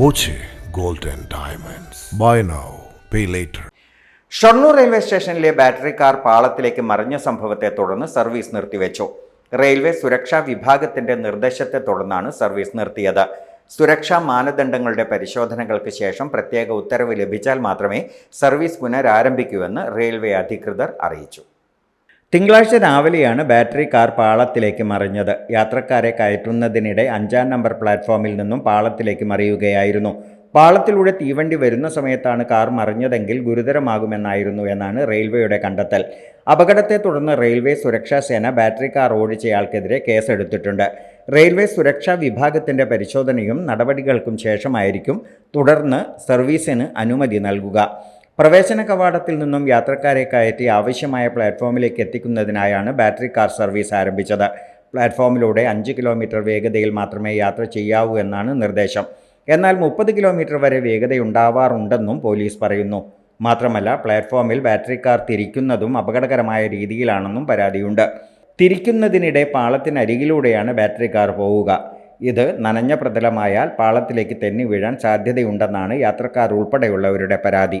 Boche golden diamonds. Buy now pay later Shoranur railway സ്റ്റേഷനിലെ battery car പാളത്തിലേക്ക് മറിഞ്ഞ സംഭവത്തെ തുടർന്ന് സർവീസ് നിർത്തിവെച്ചു. റെയിൽവേ സുരക്ഷാ വിഭാഗത്തിന്റെ നിർദ്ദേശത്തെ തുടർന്നാണ് സർവീസ് നിർത്തിയത്. സുരക്ഷാ മാനദണ്ഡങ്ങളുടെ പരിശോധനകൾക്ക് ശേഷം പ്രത്യേക ഉത്തരവ് ലഭിച്ചാൽ മാത്രമേ സർവീസ് പുനരാരംഭിക്കൂവെന്ന് റെയിൽവേ അധികൃതർ അറിയിച്ചു. തിങ്കളാഴ്ച രാവിലെയാണ് ബാറ്ററി കാർ പാളത്തിലേക്ക് മറിഞ്ഞത്. യാത്രക്കാരെ കയറ്റുന്നതിനിടെ അഞ്ചാം നമ്പർ പ്ലാറ്റ്ഫോമിൽ നിന്നും പാളത്തിലേക്ക് മറിയുകയായിരുന്നു. പാളത്തിലൂടെ തീവണ്ടി വരുന്ന സമയത്താണ് കാർ മറിഞ്ഞതെങ്കിൽ ഗുരുതരമാകുമെന്നായിരുന്നു എന്നാണ് റെയിൽവേയുടെ കണ്ടെത്തൽ. അപകടത്തെ തുടർന്ന് റെയിൽവേ സുരക്ഷാ സേന ബാറ്ററി കാർ ഓടിച്ചയാൾക്കെതിരെ കേസെടുത്തിട്ടുണ്ട്. റെയിൽവേ സുരക്ഷാ വിഭാഗത്തിന്റെ പരിശോധനയും നടപടികൾക്കും ശേഷമായിരിക്കും തുടർന്ന് സർവീസിന് അനുമതി നൽകുക. പ്രവേശന കവാടത്തിൽ നിന്നും യാത്രക്കാരെ കയറ്റി ആവശ്യമായ പ്ലാറ്റ്ഫോമിലേക്ക് എത്തിക്കുന്നതിനായാണ് ബാറ്ററി കാർ സർവീസ് ആരംഭിച്ചത്. പ്ലാറ്റ്ഫോമിലൂടെ അഞ്ച് കിലോമീറ്റർ വേഗതയിൽ മാത്രമേ യാത്ര ചെയ്യാവൂ എന്നാണ് നിർദ്ദേശം. എന്നാൽ മുപ്പത് കിലോമീറ്റർ വരെ വേഗതയുണ്ടാവാറുണ്ടെന്നും പോലീസ് പറയുന്നു. മാത്രമല്ല പ്ലാറ്റ്ഫോമിൽ ബാറ്ററി കാർ തിരിക്കുന്നതും അപകടകരമായ രീതിയിലാണെന്നും പരാതിയുണ്ട്. തിരിക്കുന്നതിനിടെ പാളത്തിനരികിലൂടെയാണ് ബാറ്ററി കാർ പോവുക. ഇത് നനഞ്ഞ പ്രതലമായാൽ പാളത്തിലേക്ക് തെന്നി വീഴാൻ സാധ്യതയുണ്ടെന്നാണ് യാത്രക്കാർ ഉൾപ്പെടെയുള്ളവരുടെ പരാതി.